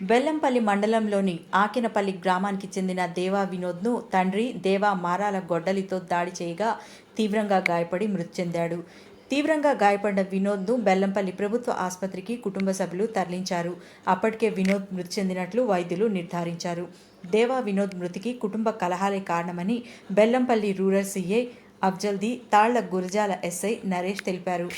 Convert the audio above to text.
బెల్లంపల్లి మండలంలోని ఆకినపల్లి గ్రామానికి చెందిన దేవా వినోద్ను తండ్రి దేవా మారాల గొడ్డలితో దాడి చేయగా తీవ్రంగా గాయపడి మృతి చెందాడు. తీవ్రంగా గాయపడిన వినోద్ను బెల్లంపల్లి ప్రభుత్వ ఆసుపత్రికి కుటుంబ సభ్యులు తరలించారు. అప్పటికే వినోద్ మృతి చెందినట్లు వైద్యులు నిర్ధారించారు. దేవా వినోద్ మృతికి కుటుంబ కలహాలే కారణమని బెల్లంపల్లి రూరల్ సీఏ అఫ్జల్ది తాళ్ళ గురజాల ఎస్ఐ నరేష్ తెలిపారు.